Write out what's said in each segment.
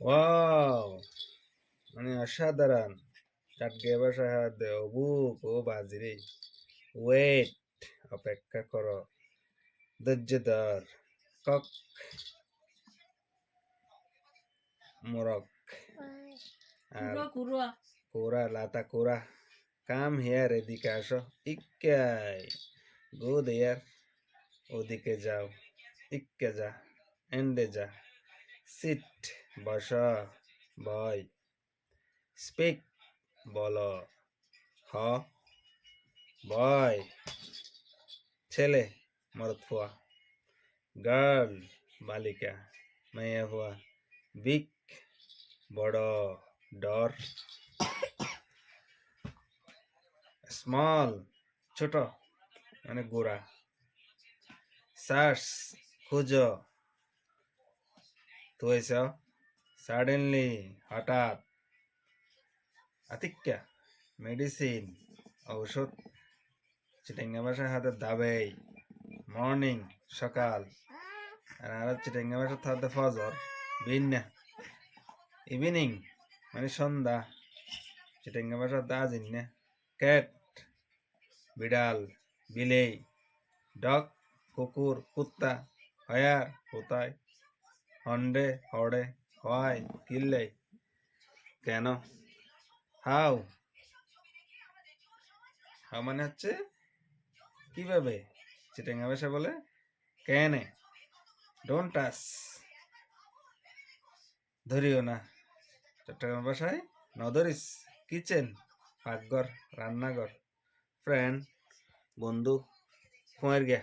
Wow মানে অসাধারণ। চাটকে ভাষায় হাত দে অবুক ও বাজিরে ওয়েট অপেক্ষা করো। ধৈর্য ধর কক মোরক কোরা লাতা কোরা কাম হেয়ার এদিকে আসো। ইক্কাই। গো দেয়ার ওদিকে যাও। ইক্কে যা। এন্ডে যা। সিট, বস বয় স্পিক, বলো। হ বয় ছেলে, মরদ ফুয়া। গার্ল, বালিকা মেয়ে হুয়া বিগ বড়, ডর। স্মল, ছোট মানে গোড়া। সার্চ খুঁজ। তুইছ সাডেনলি হঠাৎ। আতিক্যা মেডিসিন ঔষধ। চিটাঙ্গা ভাষায় হাতে দাবেই মর্নিং সকাল। আর আর চিটাঙ্গা ভাষা হাতে ফজর। বিন্যা। ইভিনিং মানে সন্ধ্যা। চিটাঙ্গা ভাষা দাজিন না। ক্যাট বিড়াল, বিলেই। ডগ কুকুর, কুত্তা, হয়ার, কোথায়? হন্ডে হড়ে হয় কিল্লে। কেন? হাউ হাউ মানে হচ্ছে কীভাবে? চিটাঙ্গা ভাষা বলে কেনে। ডোন্ট টাচ ধরিও না। চট্টগ্রাম ভাষায় নদরিস। কিচেন, পাকঘর, রান্নাঘর। ফ্রেন্ড, বন্ধু ফুয়ের গিয়া।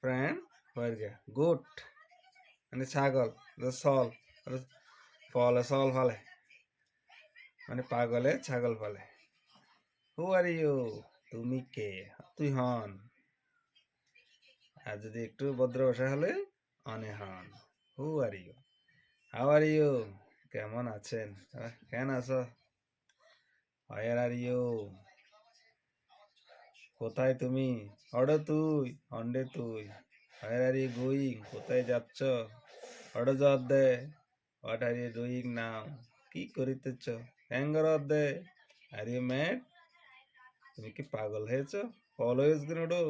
ফ্রেন্ড গিয়া মানে ছাগল সল ফলে সল ফলে মানে পাগলে ছাগল ফলে হু আর ইউ তুমি কে? তুই হন। আর যদি একটু ভদ্র ভাষা হলে, অনে হন। Who are you how are you কেমন আছেন? কেন আছো? হায়ার আর ইউ কোথায় তুমি? অড তুই, অন্ডে তুই। হায়ার আর ইউ গোয়িং কোথায় যাচ্ছ? অড জব দে what are you doing now. কি করিতেছ? হ্যাঙ্গার অফ দে। আর ইউ ম্যাড তুমি কি পাগল হয়েছ? অলওয়েজ গ্রুডো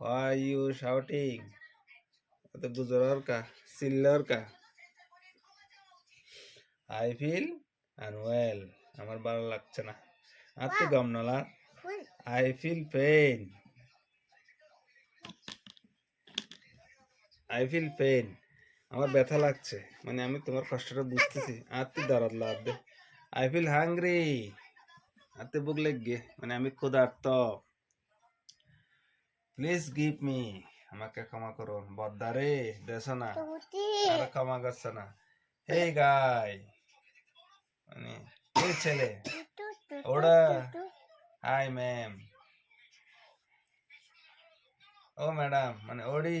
Why you shouting? তো গুজরার কা সিল্লার কা? আই ফিল আনওয়েল আমার ভালো লাগছে না। আর তো গম নলা। I feel pain I feel pain আমার ব্যথা লাগছে। মানে আমি তোমার কষ্টটা বুঝতেছি। আর তুই দাঁড়াত লাভ দে আই ফিল হাংরি তুই বুক লেগে মানে আমি ক্ষুধার্ত। প্লিজ গিভ মি আমাকে ক্ষমা করো। বদ্দারে দেশ না। আর ক্ষমা করছে না। হে গাই মানে এই ছেলে। ওরা। হাই ম্যাম ও ম্যাডাম মানে ওডি